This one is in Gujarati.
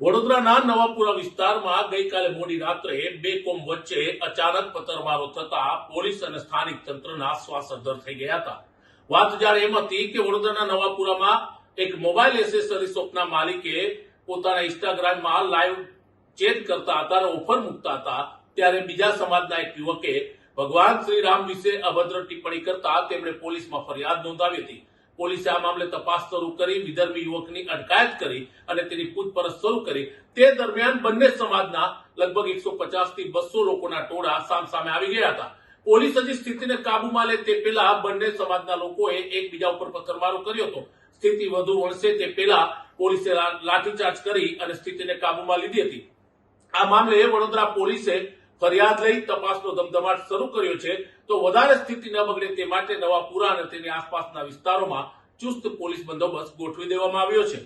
વડોદરાના નવાપુરા વિસ્તારમાં ગઈકાલે મોડી રાત્રે બે કોમ વચ્ચે અચાનક પથ્થરમારો થતા પોલીસ અને સ્થાનિક તંત્રના શ્વાસ થઈ ગયા હતા. વાત જ્યારે એમ હતી કે વડોદરાના નવાપુરામાં એક મોબાઈલ એસેસરી શોપના માલિકે પોતાના ઇન્સ્ટાગ્રામમાં લાઈવ ચેટ કરતા હતા અને ઓફર મૂકતા હતા, ત્યારે બીજા સમાજના એક યુવકે ભગવાન શ્રી રામ વિશે અભદ્ર ટિપ્પણી કરતા તેમણે પોલીસમાં ફરિયાદ નોંધાવી હતી. પોલીસે આ મામલે તપાસ શરૂ કરી વિદર્ભી યુવકની અટકાયત કરી અને તેની પૂછપરછ શરૂ કરી. તે દરમિયાન બંને સમાજના લગભગ એકસો પચાસથી બસો લોકોના ટોળા સામસામે આવી ગયા હતા. પોલીસ હજી સ્થિતિને કાબુમાં લે તે પહેલા બંને સમાજના લોકોએ એકબીજા ઉપર પથ્થરમારો કર્યો હતો. સ્થિતિ વધુ વણસે તે પહેલા પોલીસે લાઠીચાર્જ કરી અને સ્થિતિને કાબુમાં લીધી હતી. આ મામલે વડોદરા પોલીસે ફરિયાદ લઈ તપાસનો ધમધમાટ શરૂ કર્યો છે, તો વધારે સ્થિતિ ન બગડે તે માટે નવાપુરા અને તેની આસપાસના વિસ્તારોમાં ચુસ્ત પોલીસ બંદોબસ્ત ગોઠવી દેવામાં આવ્યો છે.